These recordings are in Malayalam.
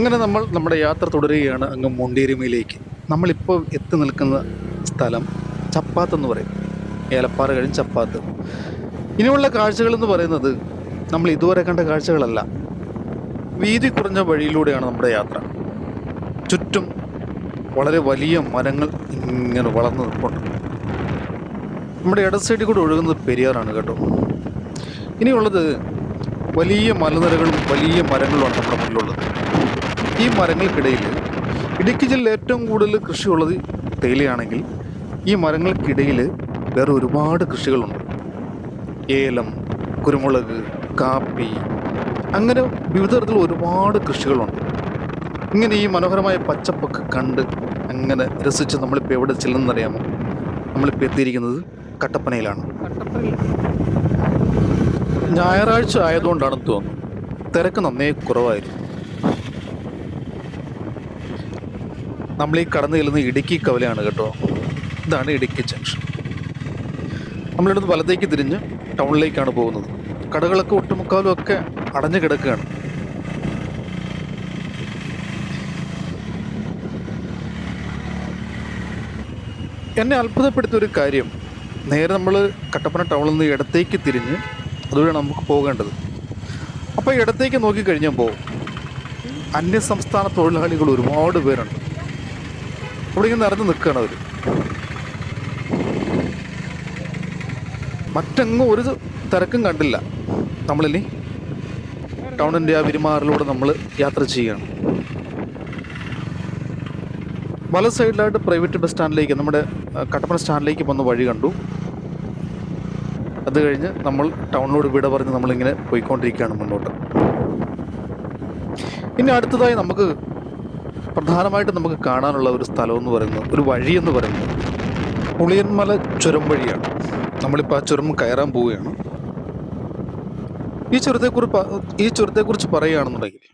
അങ്ങനെ നമ്മൾ നമ്മുടെ യാത്ര തുടരുകയാണ് അങ്ങ് മുണ്ടേരിമയിലേക്ക്. നമ്മളിപ്പോൾ എത്തി നിൽക്കുന്ന സ്ഥലം ചപ്പാത്ത് എന്ന് പറയും. ഏലപ്പാറ കഴിഞ്ഞ് ചപ്പാത്ത്. ഇനിയുള്ള കാഴ്ചകൾ എന്ന് പറയുന്നത് നമ്മൾ ഇതുവരെ കണ്ട കാഴ്ചകളല്ല. വീതി കുറഞ്ഞ വഴിയിലൂടെയാണ് നമ്മുടെ യാത്ര. ചുറ്റും വളരെ വലിയ മരങ്ങൾ ഇങ്ങനെ വളർന്നു നിൽപ്പുണ്ട്. നമ്മുടെ ഇട സൈഡിൽ കൂടെ ഒഴുകുന്നത് പെരിയാറാണ് കേട്ടോ. ഇനിയുള്ളത് വലിയ മലനിരകളും വലിയ മരങ്ങളുമാണ് നമ്മുടെ മുന്നിലുള്ളത്. ഈ മരങ്ങൾക്കിടയിൽ ഇടുക്കി ജില്ലയിൽ ഏറ്റവും കൂടുതൽ കൃഷിയുള്ളത് തേയിലയാണെങ്കിൽ ഈ മരങ്ങൾക്കിടയിൽ വേറെ ഒരുപാട് കൃഷികളുണ്ട്. ഏലം കുരുമുളക് കാപ്പി അങ്ങനെ വിവിധ തരത്തിൽ ഒരുപാട് കൃഷികളുണ്ട്. ഇങ്ങനെ ഈ മനോഹരമായ പച്ചപ്പൊക്കെ കണ്ട് അങ്ങനെ രസിച്ച് നമ്മളിപ്പോൾ എവിടെ ചെല്ലുന്നറിയാമോ നമ്മളിപ്പോൾ എത്തിയിരിക്കുന്നത് കട്ടപ്പനയിലാണ്. ഞായറാഴ്ച ആയതുകൊണ്ടാണെന്ന് തോന്നുന്നു. തിരക്ക് നന്നേ കുറവായിരുന്നു. നമ്മൾ ഈ കടന്നു ചെല്ലുന്ന ഇടുക്കി കവലയാണ് കേട്ടോ. ഇതാണ് ഇടുക്കി ജംഗ്ഷൻ. നമ്മളിവിടുന്ന് വലത്തേക്ക് തിരിഞ്ഞ് ടൗണിലേക്കാണ് പോകുന്നത്. കടകളൊക്കെ ഒട്ടുമുക്കാലും ഒക്കെ അടഞ്ഞു കിടക്കുകയാണ്. എന്നെ അത്ഭുതപ്പെടുത്തിയ ഒരു കാര്യം നേരെ നമ്മൾ കട്ടപ്പന ടൗണിൽ നിന്ന് ഇടത്തേക്ക് തിരിഞ്ഞ് അതുവഴിയാണ് നമുക്ക് പോകേണ്ടത്. അപ്പോൾ ഇടത്തേക്ക് നോക്കിക്കഴിഞ്ഞപ്പോൾ അന്യസംസ്ഥാന തൊഴിലാളികൾ ഒരുപാട് പേരുണ്ട്. അവിടെ ഇങ്ങനെ നിറഞ്ഞു നിൽക്കുകയാണ് അവർ മറ്റെങ്ങും ഒരു തിരക്കും കണ്ടില്ല. നമ്മളിനി ടൗണിന്റെ ആ വിരുമാറിലൂടെ നമ്മൾ യാത്ര ചെയ്യുകയാണ്. വല സൈഡിലായിട്ട് പ്രൈവറ്റ് ബസ് സ്റ്റാൻഡിലേക്ക് നമ്മുടെ കട്ടപ്പന സ്റ്റാൻഡിലേക്ക് പോകുന്ന വഴി കണ്ടു. അത് കഴിഞ്ഞ് നമ്മൾ ടൗണിലോട് വിട പറഞ്ഞ് നമ്മളിങ്ങനെ പോയിക്കൊണ്ടിരിക്കുകയാണ് മുന്നോട്ട്. ഇനി അടുത്തതായി നമുക്ക് പ്രധാനമായിട്ട് നമുക്ക് കാണാനുള്ള ഒരു സ്ഥലം എന്ന് പറയുന്നത് ഒരു വഴി എന്ന് പറയുന്നത് പുളിയന്മല ചുരം വഴിയാണ്. നമ്മളിപ്പോൾ ആ ചുരം കയറാൻ പോവുകയാണ്. ഈ ചുരത്തെക്കുറിച്ച് ഈ ചുരത്തെക്കുറിച്ച് പറയുകയാണെന്നുണ്ടെങ്കിൽ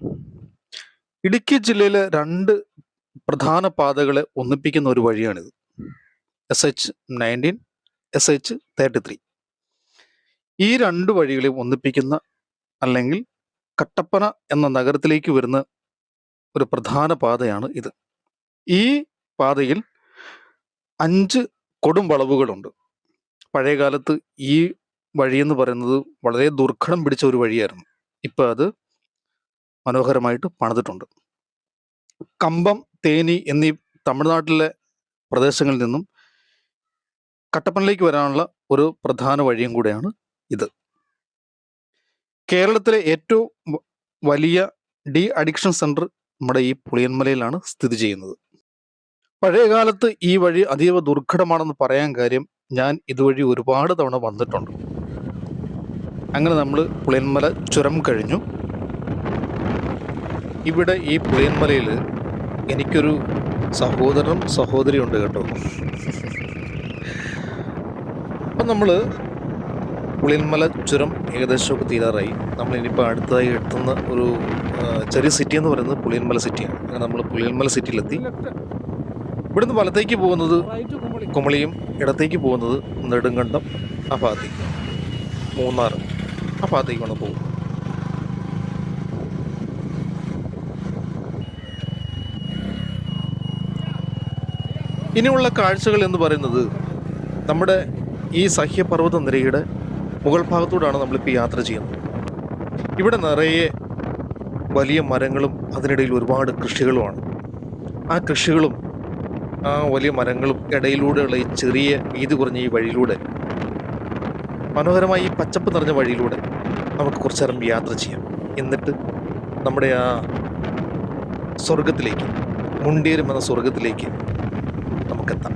ഇടുക്കി ജില്ലയിലെ രണ്ട് പ്രധാന പാതകളെ ഒന്നിപ്പിക്കുന്ന ഒരു വഴിയാണിത്. S H nineteen S H thirty three ഈ രണ്ട് വഴികളെയും ഒന്നിപ്പിക്കുന്ന അല്ലെങ്കിൽ കട്ടപ്പന എന്ന നഗരത്തിലേക്ക് വരുന്ന ഒരു പ്രധാന പാതയാണ് ഇത്. ഈ പാതയിൽ അഞ്ച് കൊടും വളവുകളുണ്ട്. പഴയകാലത്ത് ഈ വഴി എന്ന് പറയുന്നത് വളരെ ദുർഘടം പിടിച്ച ഒരു വഴിയായിരുന്നു. ഇപ്പം അത് മനോഹരമായിട്ട് പണിതിട്ടുണ്ട്. കമ്പം തേനി എന്നീ തമിഴ്നാട്ടിലെ പ്രദേശങ്ങളിൽ നിന്നും കട്ടപ്പനയിലേക്ക് വരാനുള്ള ഒരു പ്രധാന വഴിയും കൂടെയാണ് ഇത്. കേരളത്തിലെ ഏറ്റവും വലിയ ഡി അഡിക്ഷൻ സെന്റർ നമ്മുടെ ഈ പുളിയന്മലയിലാണ് സ്ഥിതി ചെയ്യുന്നത്. പഴയകാലത്ത് ഈ വഴി അതീവ ദുർഘടമാണെന്ന് പറയാൻ കാര്യം ഞാൻ ഇതുവഴി ഒരുപാട് തവണ വന്നിട്ടുണ്ട്. അങ്ങനെ നമ്മൾ പുളിയന്മല ചുരം കഴിഞ്ഞു. ഇവിടെ ഈ പുളിയന്മലയിൽ എനിക്കൊരു സഹോദരനും സഹോദരിയും ഉണ്ട് കേട്ടോ. അപ്പം നമ്മൾ പുളിയന്മല ചുരം ഏകദേശമൊക്കെ തീരാറായി. നമ്മൾ ഇനിയിപ്പോൾ അടുത്തതായി എത്തുന്ന ഒരു ചെറിയ സിറ്റി എന്ന് പറയുന്നത് പുളിയന്മല സിറ്റിയാണ് അങ്ങനെ നമ്മൾ പുളിയന്മല സിറ്റിയിലെത്തി ഇവിടുന്ന് വലത്തേക്ക് പോകുന്നത് കുമളിയും ഇടത്തേക്ക് പോകുന്നത് നെടുങ്കണ്ടം ആ ഭാഗത്തേക്ക്. മൂന്നാർ ആ ഭാഗത്തേക്കാണ് പോകുന്നത് ഇനിയുള്ള കാഴ്ചകൾ എന്ന് പറയുന്നത് നമ്മുടെ ഈ സഹ്യപർവത നിരയുടെ മുകൾ ഭാഗത്തൂടാണ് നമ്മളിപ്പോൾ യാത്ര ചെയ്യുന്നത്. ഇവിടെ നിറയെ വലിയ മരങ്ങളും അതിനിടയിൽ ഒരുപാട് കൃഷികളുമാണ്. ആ കൃഷികളും ആ വലിയ മരങ്ങളും ഇടയിലൂടെയുള്ള ഈ ചെറിയ വീതി കുറഞ്ഞ ഈ വഴിയിലൂടെ മനോഹരമായി ഈ പച്ചപ്പ് നിറഞ്ഞ വഴിയിലൂടെ നമുക്ക് കുറച്ചു നേരം യാത്ര ചെയ്യാം. എന്നിട്ട് നമ്മുടെ ആ സ്വർഗത്തിലേക്ക് മുണ്ടേരും എന്ന സ്വർഗത്തിലേക്ക് നമുക്കെത്താം.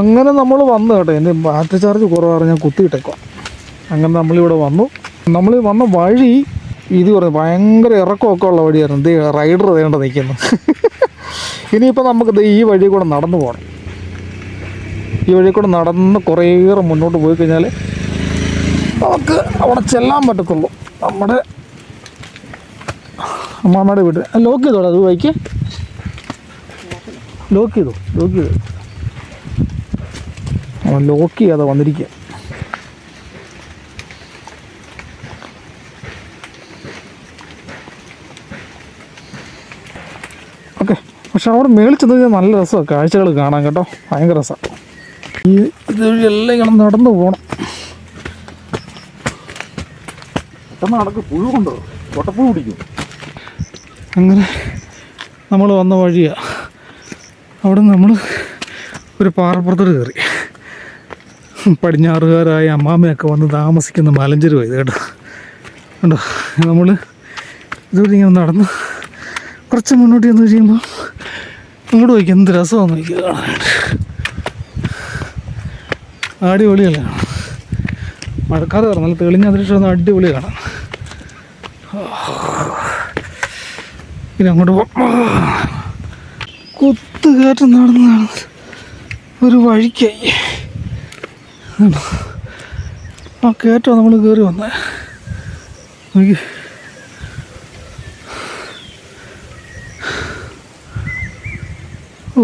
അങ്ങനെ നമ്മൾ വന്നു കേട്ടോ. എന്റെ ബാറ്ററി ചാർജ് കുറവാണ് ഞാൻ കുത്തിയിട്ടേക്കാം അങ്ങനെ നമ്മളിവിടെ വന്നു. നമ്മൾ വന്ന വഴി ഇത് പറഞ്ഞു ഭയങ്കര ഇറക്കമൊക്കെ ഉള്ള വഴിയായിരുന്നു. ദേ റൈഡർ വേണ്ട നിൽക്കുന്നു. ഇനിയിപ്പോൾ നമുക്ക് ദേ ഈ വഴി കൂടെ നടന്നു പോകണം ഈ വഴി കൂടെ നടന്ന് കുറേയേറെ മുന്നോട്ട് പോയി കഴിഞ്ഞാൽ നമുക്ക് അവിടെ ചെല്ലാൻ പറ്റത്തുള്ളൂ. നമ്മുടെ അമ്മാമ്മയുടെ വീട്ടിൽ ലോക്ക് ചെയ്തോളൂ അത് ബൈക്ക് ലോക്ക് ചെയ്തോ? ലോക്ക് ചെയ്തോ? ലോക്ക് ചെയ്യാതെ വന്നിരിക്കുക ഓക്കെ പക്ഷെ അവിടെ മേളിൽ ചെന്ന് കഴിഞ്ഞാൽ നല്ല രസമാണ്. കാഴ്ചകൾ കാണാൻ കേട്ടോ. ഭയങ്കര രസമാണ്. ഈ ഇതുവഴി എല്ലാം ഇങ്ങനെ നടന്നു പോകണം പെട്ടെന്ന് നടക്ക് പുഴു കൊണ്ടോ? കൊട്ടപ്പുഴു പിടിക്കും. അങ്ങനെ നമ്മൾ വന്ന വഴിയാണ് അവിടെ നമ്മൾ ഒരു പാറപ്പുറത്തോട് കയറി. പടിഞ്ഞാറുകാരായ അമ്മാമ്മയൊക്കെ വന്ന് താമസിക്കുന്ന മലഞ്ചെരുവാണ് ഇത് കേട്ടോ. കണ്ടോ നമ്മൾ ഇതുവരെ ഇങ്ങനെ നടന്ന് കുറച്ച് മുന്നോട്ട് ചെന്ന് കഴിയുമ്പോൾ ഇങ്ങോട്ട് പോയി എന്ത് രസമാണെന്ന് നോക്കിയത് കാണാനായിട്ട് അടിപൊളിയല്ലേ? മഴക്കാലം കാരണം നല്ല തെളിഞ്ഞ അന്തരീക്ഷം അടിപൊളി കാണാം. പിന്നെ അങ്ങോട്ട് കുത്തുകയറ്റം നടന്ന് നടന്ന് ഒരു വഴിക്കായി? ആ കയറ്റം നമ്മൾ കയറി വന്നേ. നോക്കി. ഓ.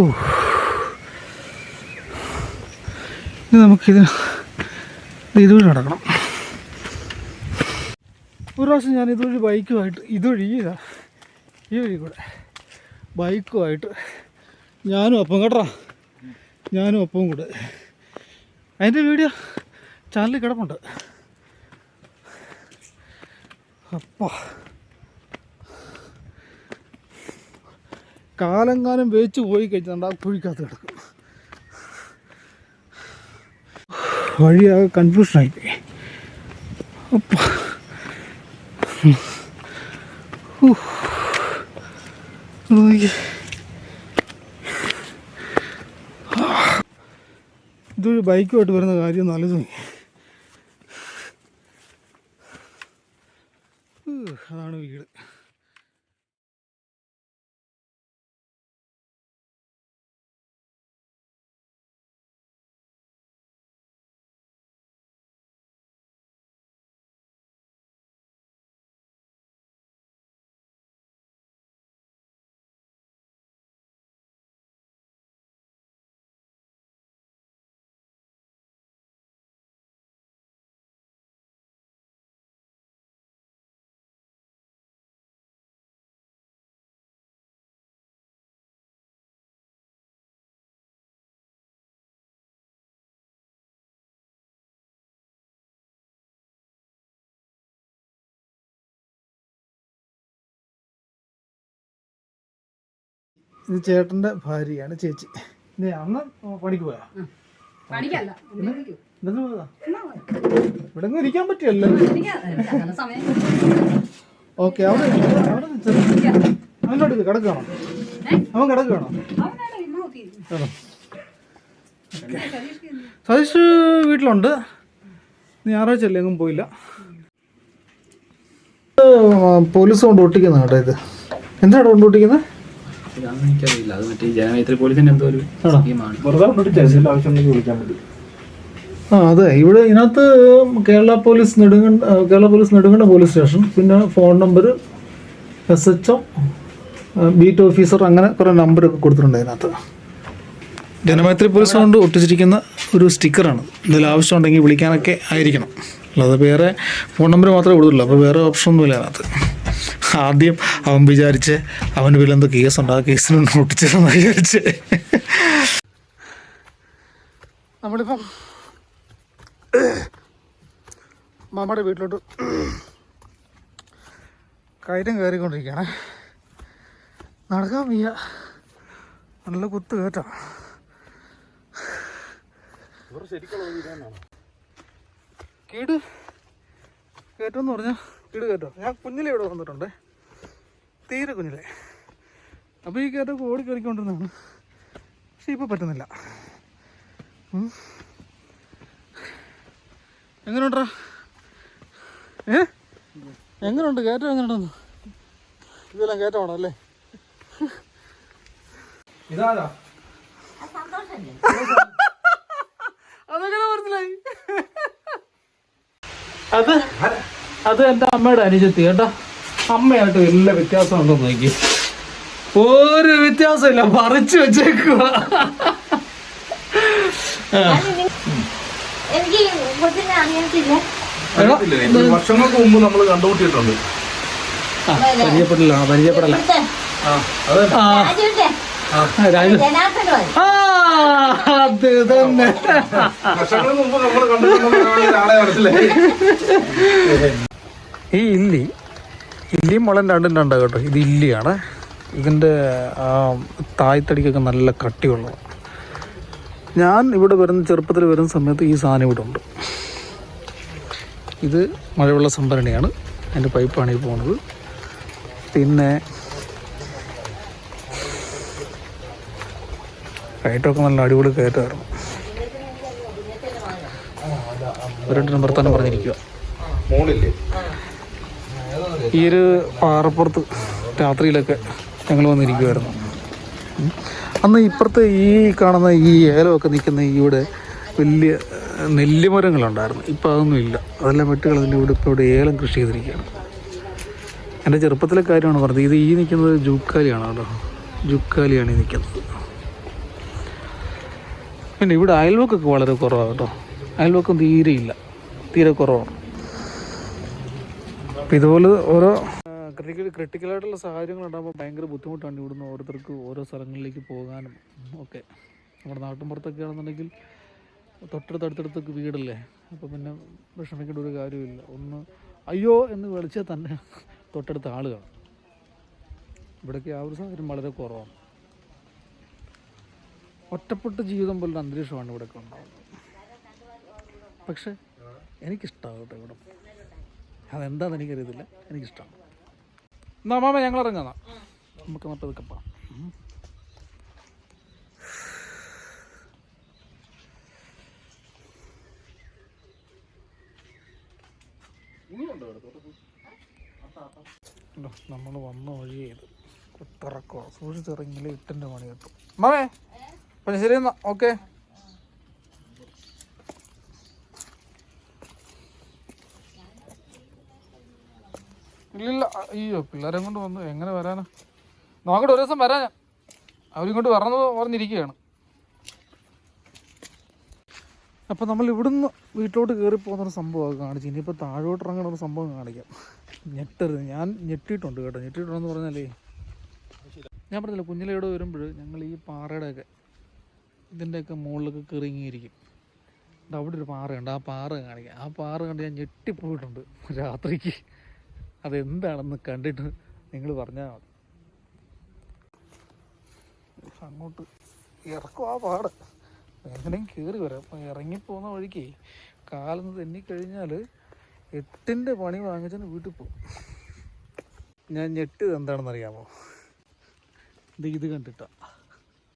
ഇനി നമുക്കിത് ഇതുവഴി നടക്കണം. ഒരു പ്രാവശ്യം ഞാൻ ഇതുവഴി ബൈക്കുമായിട്ട് ഇതുവഴി ഇതാ, ഈ വഴി കൂടെ ബൈക്കുമായിട്ട് ഞാനും ഒപ്പം കേട്ടോ. ഞാനും ഒപ്പം കൂടെ. അതിന്റെ വീഡിയോ ചാനലിൽ കിടപ്പുണ്ട്. അപ്പോൾ കാലം വേച്ച് പോയി കഴിഞ്ഞാൽ ആ കുഴിക്കകത്ത് കിടക്കും. വഴിയാകെ കൺഫ്യൂഷനായിപ്പോയി അപ്പാ. നോക്കി ഇതൊരു ബൈക്കുമായിട്ട് വരുന്ന കാര്യം നല്ല തോന്നി ഇത് ചേട്ടന്റെ ഭാര്യയാണ് ചേച്ചി. അന്ന് പണിക്ക് പോയാ? പോയതാ ഇവിടെ ഒന്നും ഇരിക്കാൻ പറ്റിയല്ലോ സമയം ഓക്കെ അവിടെ അവിടെ. അവന്റെ കിടക്കുകയാണോ അവൻ കിടക്കുകയാണോ എന്ത്? സതീഷ് വീട്ടിലുണ്ട്. ഞായറാഴ്ച അല്ലേ എങ്ങും പോയില്ല? പോലീസ് കൊണ്ട് ഒട്ടിക്കുന്ന കേട്ടോ ഇത്. എന്താണ് കൊണ്ട് ഒട്ടിക്കുന്നത് ഇതാണെന്ന് എനിക്കറിയില്ല. അത് മറ്റേ ജനമൈത്രി പോലീസിന്റെ എന്തോ ഒരു? സ്കീമാണ്. ആ അതെ. ഇവിടെ ഇതിനകത്ത് Kerala police Nedunkanda Kerala police Nedunkanda police station പിന്നെ phone number S H O beat officer അങ്ങനെ കുറേ നമ്പറൊക്കെ കൊടുത്തിട്ടുണ്ട് അതിനകത്ത് ജനമൈത്രി പോലീസ് കൊണ്ട് ഒട്ടിച്ചിരിക്കുന്ന ഒരു സ്റ്റിക്കറാണ്. എന്തെങ്കിലും ആവശ്യമുണ്ടെങ്കിൽ വിളിക്കാനൊക്കെ ആയിരിക്കണം. അല്ലാതെ വേറെ ഫോൺ നമ്പർ മാത്രമേ കൊടുത്തുള്ളൂ അപ്പോൾ വേറെ ഓപ്ഷൻ ഒന്നുമില്ല അതിനകത്ത്. ആദ്യം അവൻ വിചാരിച്ച് അവന് വല്ലെന്തോ കേസുണ്ട്? ആ കേസിന് നോട്ടിച്ചെന്ന് വിചാരിച്ച്. നമ്മളിപ്പം മാമയുടെ വീട്ടിലോട്ട് കയറ്റം കയറിക്കൊണ്ടിരിക്കുകയാണ്. നടക്കാൻ വയ്യ. നല്ല കുത്ത് കേട്ടോ കീട് എന്ന് പറഞ്ഞാൽ കീട് കേട്ടോ. ഞാൻ കുഞ്ഞിലെ ഇവിടെ വന്നിട്ടുണ്ട്. തീരെ കുഞ്ഞിലെ. അപ്പോൾ ഈ കയറ്റം ഓടി കയറിക്കൊണ്ടിരുന്നതാണ്. പക്ഷേ ഇപ്പോൾ പറ്റുന്നില്ല. എങ്ങനെയുണ്ടാ ഏ? എങ്ങനെയുണ്ട് കയറ്റം എങ്ങനെയുണ്ടെന്ന് ഇതെല്ലാം കയറ്റമാണോ അല്ലേ? ഇതാരാ? അതെങ്ങനെ മനസ്സിലായി അത് അത് എന്റെ അമ്മയുടെ അനുജത്തി കേട്ടോ. അമ്മയായിട്ട് വലിയ വ്യത്യാസം ഉണ്ടോ നോക്കി. ഒരു വ്യത്യാസമില്ല പറിച്ചു വെച്ചേക്കുക വർഷങ്ങൾക്ക് മുമ്പ് നമ്മൾ കണ്ടുമുട്ടിയിട്ടുണ്ട്. പരിചയപ്പെടില്ല അത് തന്നെ. വർഷങ്ങൾക്ക് മുമ്പ് നമ്മൾ മനസ്സിലായി ഈ ഇല്ലി ഇല്ലിയും മുളയും രണ്ടും രണ്ടാണ് കേട്ടോ. ഇത് ഇല്ലിയാണ്. ഇതിന്റെ ആ തായ്തടിക്കൊക്കെ നല്ല കട്ടിയുള്ളതാണ്. ഞാൻ ഇവിടെ വരുന്ന ചെറുപ്പത്തിൽ വരുന്ന സമയത്ത് ഈ സാധനം ഇവിടെ ഉണ്ട്. ഇത് മഴവെള്ള സംഭരണിയാണ്. അതിന്റെ പൈപ്പാണ് ഈ പോകുന്നത് പിന്നെ കയറ്റമൊക്കെ നല്ല അടിപൊളി കയറ്റമായിരുന്നു. ഒരെണ്ണം വർത്താനം പറഞ്ഞിരിക്കുക മോളില്ലേ? ഈ ഒരു പാറപ്പുറത്ത് രാത്രിയിലൊക്കെ ഞങ്ങൾ വന്നിരിക്കുമായിരുന്നു അന്ന് ഇപ്പുറത്ത് ഈ കാണുന്ന ഈ ഏലമൊക്കെ നിൽക്കുന്ന ഇവിടെ വലിയ നെല്ലിമരങ്ങളുണ്ടായിരുന്നു. ഇപ്പോൾ അതൊന്നും ഇല്ല. അതെല്ലാം വെട്ടുകളതിന്റെ ഇവിടെ ഇപ്പോൾ ഇവിടെ ഏലം കൃഷി ചെയ്തിരിക്കുകയാണ്. എന്റെ ചെറുപ്പത്തിലെ കാര്യമാണ് പറഞ്ഞത്. ഇത് ഈ നിൽക്കുന്നത് ജൂക്കാലിയാണ് കേട്ടോ. ജുക്കാലിയാണ് ഈ നിൽക്കുന്നത്. പിന്നെ ഇവിടെ അയൽവക്കൊക്കെ വളരെ കുറവാണ് കേട്ടോ. അയൽവക്കം തീരെ ഇല്ല തീരെ കുറവാണ്. ഇതുപോലെ ഓരോ ക്രിട്ടിക്കൽ ക്രിട്ടിക്കലായിട്ടുള്ള സാഹചര്യങ്ങൾ ഉണ്ടാകുമ്പോൾ ഭയങ്കര ബുദ്ധിമുട്ടാണ് ഇവിടുന്ന് ഓരോരുത്തർക്ക് ഓരോ സ്ഥലങ്ങളിലേക്ക് പോകാനും. ഒക്കെ നമ്മുടെ നാട്ടിൻപുറത്തൊക്കെ ആണെന്നുണ്ടെങ്കിൽ തൊട്ടടുത്ത് അടുത്തടുത്തൊക്കെ വീടല്ലേ? അപ്പോൾ പിന്നെ വിഷമിക്കേണ്ട ഒരു കാര്യമില്ല ഒന്ന് അയ്യോ എന്ന് വിളിച്ചാൽ തന്നെ തൊട്ടടുത്ത ആൾ കാണും. ഇവിടെയൊക്കെ ആ ഒരു സാഹചര്യം വളരെ കുറവാണ്. ഒറ്റപ്പെട്ട ജീവിതം പോലുള്ള അന്തരീക്ഷമാണ് ഇവിടെയൊക്കെ ഉണ്ടാവുന്നത്. പക്ഷേ എനിക്കിഷ്ടമാണ് കേട്ടോ ഇവിടെ. അതെന്താണെന്ന് എനിക്കറിയത്തില്ല. എനിക്കിഷ്ടമാണ് എന്നാ മാമ ഞങ്ങൾ ഇറങ്ങാം നമുക്ക് പോകാം ഉം. നമ്മൾ വന്ന വഴി ചെയ്ത് കുത്തിറക്കോ സൂക്ഷിച്ചിറങ്ങിയില്ല ഇട്ടിന്റെ പണി കിട്ടും. മാമേ അപ്പം ശരി എന്നാ. ഓക്കെ. ഇല്ലില്ല. അയ്യോ പിള്ളേരെ കൊണ്ട് വന്നു. എങ്ങനെ വരാനാ? നോക്കട്ടെ ഒരു ദിവസം വരാൻ അവരിങ്ങോട്ട് വരണം പറഞ്ഞിരിക്കുകയാണ്. അപ്പോൾ നമ്മൾ ഇവിടുന്ന് വീട്ടിലോട്ട് കയറി പോകുന്നൊരു സംഭവമൊക്കെ കാണിച്ചു. ഇനിയിപ്പോൾ താഴോട്ട് ഇറങ്ങുന്ന ഒരു സംഭവം കാണിക്കാം. ഞെട്ടരുത്. ഞാൻ ഞെട്ടിയിട്ടുണ്ട് കേട്ടോ. ഞെട്ടിയിട്ടുണ്ടെന്ന് പറഞ്ഞാലേ. ഞാൻ പറഞ്ഞില്ല കുഞ്ഞിലയോട് വരുമ്പോൾ ഞങ്ങൾ ഈ പാറയുടെയൊക്കെ ഇതിന്റെയൊക്കെ മുകളിലൊക്കെ കയറിങ്ങിയിരിക്കും അവിടെ ഒരു പാറയുണ്ട്. ആ പാറ കാണിക്കാം. ആ പാറ കണ്ട് ഞാൻ ഞെട്ടിപ്പോയിട്ടുണ്ട്. രാത്രിക്ക്. അതെന്താണെന്ന് കണ്ടിട്ട് നിങ്ങൾ പറഞ്ഞാൽ മതി. അങ്ങോട്ട് ഇറക്കും ആ പാട്. എങ്ങനെയും കയറി വരാം. അപ്പം ഇറങ്ങിപ്പോകുന്ന വഴിക്ക് കാലൊന്ന് തെന്നിക്കഴിഞ്ഞാൽ എട്ടിന്റെ പണി വാങ്ങിച്ചു വീട്ടിൽ പോകും. ഞാൻ ഞെട്ടിയത് എന്താണെന്ന് അറിയാമോ? ഇത് ഇത് കണ്ടിട്ട.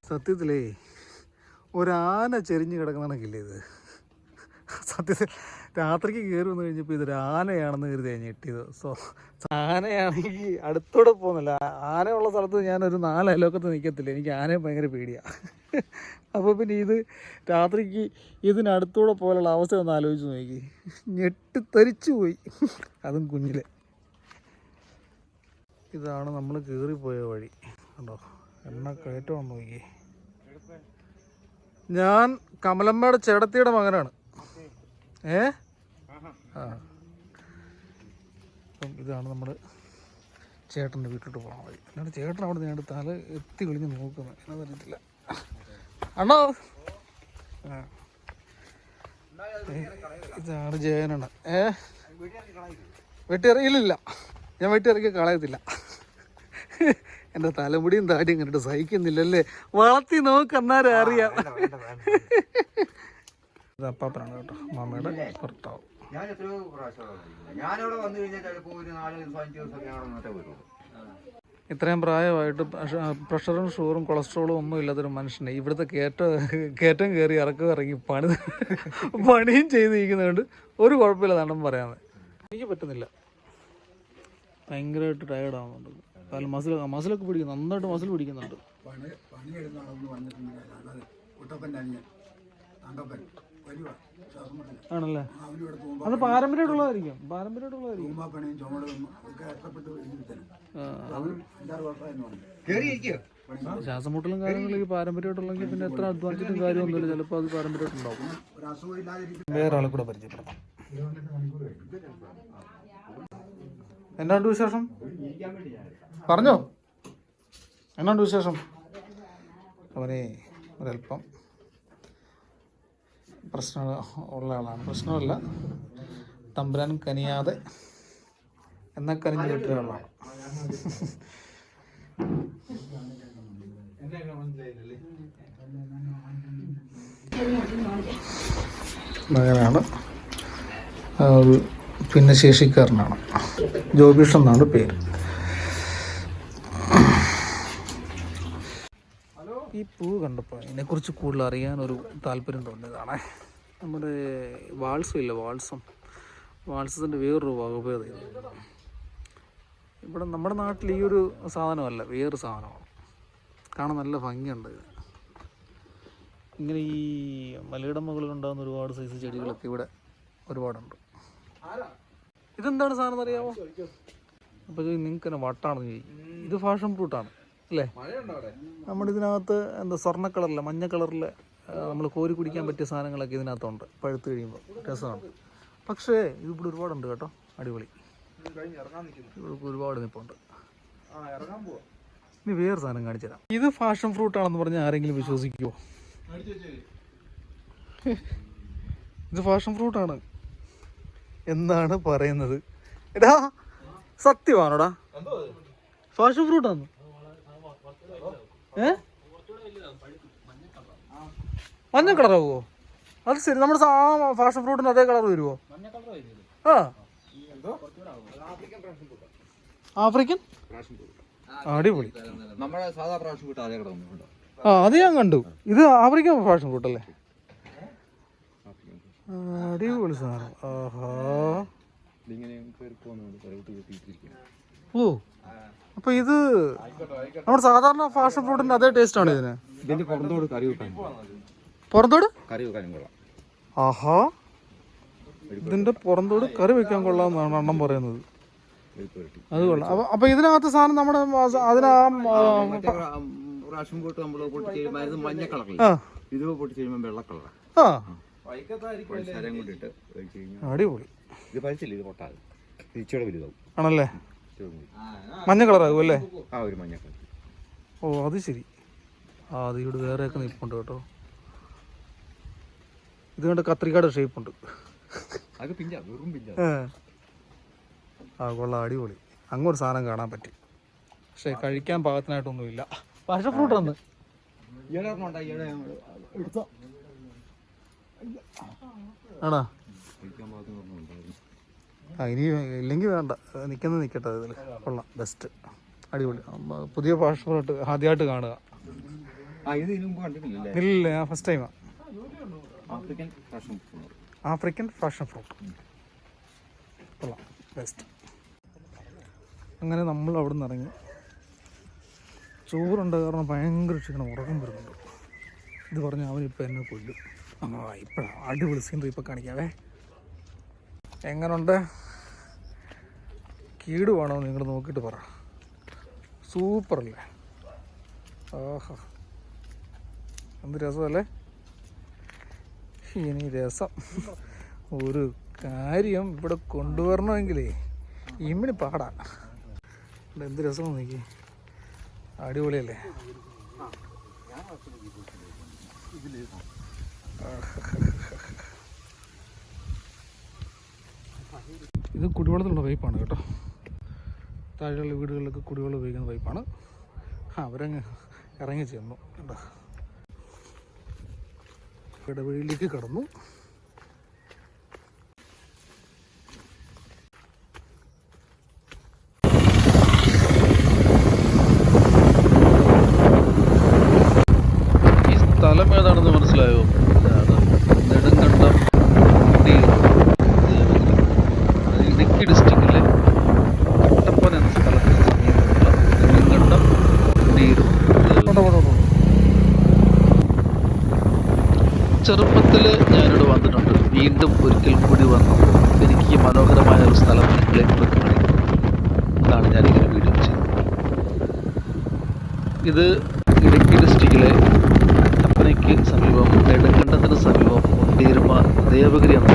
സത്യത്തിലേ ഒരാന ചെരിഞ്ഞ് കിടക്കണമെങ്കിലേ ഇത്. സത്യത്തിൽ രാത്രിക്ക് കയറി വന്നു കഴിഞ്ഞപ്പോൾ ഇതൊരു ആനയാണെന്ന് കരുതി ഞെട്ടിയത്. സോ ആനയാണെങ്കിൽ അടുത്തൂടെ പോകുന്നില്ല. ആനയുള്ള സ്ഥലത്ത് ഞാനൊരു നാല് അയലോക്കത്ത് നിൽക്കത്തില്ല എനിക്ക് ആനയെ ഭയങ്കര പേടിയാണ് അപ്പോൾ പിന്നെ ഇത് രാത്രിക്ക് ഇതിനടുത്തൂടെ പോലുള്ള അവസ്ഥ ഒന്ന് ആലോചിച്ച് നോക്കി. ഞെട്ടിത്തരിച്ചു പോയി. അതും കുഞ്ഞിലെ. ഇതാണ് നമ്മൾ കയറിപ്പോയ വഴി. കണ്ടോ? എണ്ണ കയറ്റം നോക്കി. ഞാൻ കമലമ്മയുടെ ചേടത്തിയുടെ മകനാണ്. ഏ? ആ. അപ്പം ഇതാണ് നമ്മൾ ചേട്ടന്റെ വീട്ടിലോട്ട് പോകാൻ വഴി. എന്നിട്ട് ചേട്ടൻ അവിടെ നിന്ന് തല എത്തി വിളിഞ്ഞ് നോക്കുന്നത് എന്നാ അറിയത്തില്ല. അണ്ണോ ഇതാണ് ജയനാണ് ഏ? വെട്ടിയറിയില്ല ഞാൻ വെട്ടിയിറക്കി കളയത്തില്ല. എന്റെ തലമുടിയും താടിയും കണ്ടിട്ട് സഹിക്കുന്നില്ലല്ലേ? വളർത്തി നോക്ക് അന്നേരം അറിയാം. ഇത് അപ്പാപ്പനാണ് കേട്ടോ. മാമയുടെ ഭർത്താവ്. ഞാൻ എത്രയോ പ്രാവശ്യം അവിടെ വന്നിട്ടുണ്ട്. ഞാനവിടെ വന്നു കഴിഞ്ഞാൽ ചിലപ്പോൾ ഒരു നാല് ദിവസം അഞ്ച് ദിവസം ഞാൻ വരുള്ളൂ. ഇത്രയും പ്രായമായിട്ട് പ്രഷറും ഷുഗറും കൊളസ്ട്രോളും ഒന്നും ഇല്ലാത്തൊരു മനുഷ്യനെ ഇവിടുത്തെ കയറ്റ കയറ്റം കയറി ഇറക്കം ഇറങ്ങി പണി പണിയും ചെയ്തിരിക്കുന്നതുകൊണ്ട് ഒരു കുഴപ്പമില്ല നണ്ണം പറയാതെ. എനിക്ക് പറ്റുന്നില്ല. ഭയങ്കരമായിട്ട് ടയേർഡ് കാരണം കാലം മസിൽ മസിലൊക്കെ പിടിക്കുന്നു. നന്നായിട്ട് മസിൽ പിടിക്കുന്നുണ്ട്. പണി പണിയെടുത്താണെന്ന് വന്നിട്ടുണ്ടെങ്കിൽ ആണല്ലേ? അത് പാരമ്പര്യമായിട്ടുള്ളതായിരിക്കും. പാരമ്പര്യമായിട്ടുള്ളതായിരിക്കും. ശ്വാസമുട്ടലും പണിയും ചുമടും ഒക്കെ കാര്യങ്ങളും ഈ പാരമ്പര്യമായിട്ടുള്ളെങ്കിൽ പിന്നെ എത്ര അധ്വാനിച്ചിട്ടും കാര്യമൊന്നുമില്ല ചിലപ്പോൾ അത് പാരമ്പര്യമായിട്ടുണ്ടാവും. ഒരു അസുഖം ഇല്ലാതിരിക്കും. വേറെ ആളെ കൂടെ പരിചയപ്പെടാം എന്നാണ്ട് വിശേഷം? പറഞ്ഞോ? എന്നാണ്ട് വിശേഷം? അവനെ ഒരല്പം പ്രശ്നം ഉള്ള ആളാണ്. പ്രശ്നമല്ല. തമ്പുരാൻ കനിയാതെ എന്നാൽ കനിഞ്ഞു കിട്ടിയ ആളാണ് മകനാണ്. ഭിന്നശേഷിക്കാരനാണ് ജോബിഷ് എന്നാണ് പേര്. പൂ കണ്ടപ്പോൾ ഇതിനെക്കുറിച്ച് കൂടുതൽ അറിയാനൊരു താല്പര്യം തോന്നിയതാണ്. നമ്മുടെ വാൾസം ഇല്ല വാൾസം. വാൾസത്തിന്റെ വേറൊരു വകഭേദം ഇത്. ഇവിടെ നമ്മുടെ നാട്ടിൽ ഈ ഒരു സാധനമല്ല വേറൊരു സാധനമാണ്. കാണാൻ നല്ല ഭംഗിയുണ്ട് ഇങ്ങനെ ഈ മലയുടെ മുകളിൽ ഉണ്ടാകുന്ന ഒരുപാട് സൈസ് ചെടികളൊക്കെ ഇവിടെ ഒരുപാടുണ്ട്. ഇതെന്താണ് സാധനം അറിയാമോ അപ്പോൾ നിങ്ങൾക്ക് തന്നെ വട്ടാണെന്ന് ചോദിക്കും. ഇത് ഫാഷൻ ഫ്രൂട്ടാണ് അല്ലേ? നമ്മുടെ ഇതിനകത്ത് എന്താ സ്വർണ കളറിലെ മഞ്ഞ കളറിലെ നമ്മൾ കോരി കുടിക്കാൻ പറ്റിയ സാധനങ്ങളൊക്കെ ഇതിനകത്തുണ്ട്. പഴുത്ത് കഴിയുമ്പോൾ രസമാണ്. പക്ഷേ ഇത് ഇവിടെ ഒരുപാടുണ്ട് കേട്ടോ. അടിപൊളി. ഇവിടെ ഒരുപാട് നിപ്പുണ്ട്. ഇനി വേറെ സാധനം കാണിച്ചു തരാം. ഇത് ഫാഷൻ ഫ്രൂട്ട് ആണെന്ന് പറഞ്ഞാൽ ആരെങ്കിലും വിശ്വസിക്കുമോ ഇത് ഫാഷൻ ഫ്രൂട്ടാണ് എന്നാണ് പറയുന്നത്. എടാ സത്യമാണോടാ? ഫാഷൻ ഫ്രൂട്ടാണ് മഞ്ഞ കളറാവോ അത് ശരി നമ്മുടെ ഫാഷൻ ഫ്രൂട്ടിന് അതേ കളർ വരുമോ ആ. ആഫ്രിക്കൻ? അടിപൊളി. നമ്മുടെ സാധാ അതേ ആ അത് ഞാൻ കണ്ടു. ഇത് ആഫ്രിക്കൻ ഫാഷൻ ഫ്രൂട്ട് അല്ലേ? അടിപൊളി സാധനം. ആഹാ. ഓ. അപ്പൊ ഇത് നമ്മുടെ സാധാരണ ഫാഷൻ ഫ്രൂട്ടിന്റെ അതേ ടേസ്റ്റ് ആണ് ഇതിന്? ഇതിന്റെ പുറന്തോട് കറി വെക്കാൻ പുറന്തോട്? കറി വെക്കാനും കൊള്ളാം. ആഹാ. ഇതിന്റെ പുറന്തോട് കറി വെക്കാൻ കൊള്ളാമെന്നാണ് അണ്ണം പറയുന്നത്. അത് കൊള്ളാം. അപ്പൊ അപ്പൊ ഇതിനകത്ത് സാധനം നമ്മുടെ അതിനാ പ്രാവശ്യം നമ്മൾ മഞ്ഞ കളറില്ല ഇത് വെള്ള കളറാണ് അടിപൊളി. ഇത് പഴിച്ചില്ല ഇത് പൊട്ടാതെ. തിരിച്ചോടെ വലുതാവും. ആണല്ലേ. മഞ്ഞ കളറാകും അല്ലേ? ആ ഒരു മഞ്ഞ കളർ. ഓ അത് ശരി. ആ അത് ഇവിടെ വേറെയൊക്കെ നിൽപ്പുണ്ട് കേട്ടോ. ഇത് കണ്ട് കത്രിക്കാട് ഷേപ്പ് ഉണ്ട്. അത് പിഞ്ചാ വെറും പിഞ്ചാ. ആ. കൊള്ളാം അടിപൊളി. അങ്ങൊരു സാധനം കാണാൻ പറ്റി. പക്ഷെ കഴിക്കാൻ പാകത്തിനായിട്ടൊന്നും ഇല്ല പാഷൻ ഫ്രൂട്ട് എടുത്തോ. ആണോ കഴിക്കാൻ പാകത്തിന് ഉണ്ടായിരുന്നു ആ ഇനി ഇല്ലെങ്കിൽ വേണ്ട. നിൽക്കുന്നത് നിൽക്കട്ടെ ഇതിൽ കൊള്ളാം. ബെസ്റ്റ് അടിപൊളി. പുതിയ ഫ്രൂട്ട് ആദ്യമായിട്ട് കാണുക. ഇല്ല ഞാൻ ഫസ്റ്റ് ടൈമാണ് ആഫ്രിക്കൻ ആഫ്രിക്കൻ ഫാഷൻ ഫ്രൂട്ട് കൊള്ളാം. ബെസ്റ്റ് അങ്ങനെ നമ്മൾ അവിടെ നിന്ന് ഇറങ്ങി. ചോറുണ്ട് കാരണം ഭയങ്കര ക്ഷീണം. ഉറക്കം വരുന്നുണ്ട്. ഇത് പറഞ്ഞ് അവനിപ്പോൾ എന്നെ കൊല്ലും. ആ ഇപ്പോഴാണ് അടിപൊളി സീനറി ഇപ്പോൾ കാണിക്കാവേ. എങ്ങനുണ്ട്? കീടുവാണോ നിങ്ങൾ നോക്കിയിട്ട് പറ. സൂപ്പറല്ലേ? ആഹാ. എന്ത് രസമല്ലേ? ഇനി രസം. ഒരു കാര്യം ഇവിടെ കൊണ്ടുവരണമെങ്കിലേ ഇമ്മിണി പാടാ. ഇവിടെ എന്ത് രസം നോക്കി. അടിപൊളിയല്ലേ? ഇത് കുടിവെള്ളത്തിലുള്ള പൈപ്പാണ് കേട്ടോ. താഴെയുള്ള വീടുകളിലൊക്കെ കുടിവെള്ളം ഉപയോഗിക്കുന്ന പൈപ്പാണ് ആ അവരങ്ങ് ഇറങ്ങി ചെന്നു കേട്ടോ. ഇടവഴിയിലേക്ക് കടന്നു. ഇടുക്കി ഡിസ്ട്രിക്റ്റിലെ കട്ടപ്പന എന്ന സ്ഥലത്ത് സമീപമുള്ള നെല്ലിങ്കണ്ടം ചെറുപ്പത്തിൽ ഞാനിവിടെ വന്നിട്ടുണ്ട്. വീണ്ടും ഒരിക്കൽ കൂടി വന്നു. എനിക്ക് ഈ മനോഹരമായ ഒരു സ്ഥലം നിങ്ങളെ കാണിക്കുന്നു അതാണ് ഞാനിങ്ങനെ വീഡിയോ ചെയ്യുന്നത്. ഇത് ഇടുക്കി ഡിസ്ട്രിക്റ്റിലെ കട്ടപ്പനയ്ക്ക് സമീപം നെടുങ്കണ്ടത്തിന് സമീപം കൊണ്ടീരുമ ദേവഗിരി എന്ന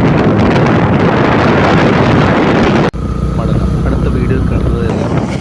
cargo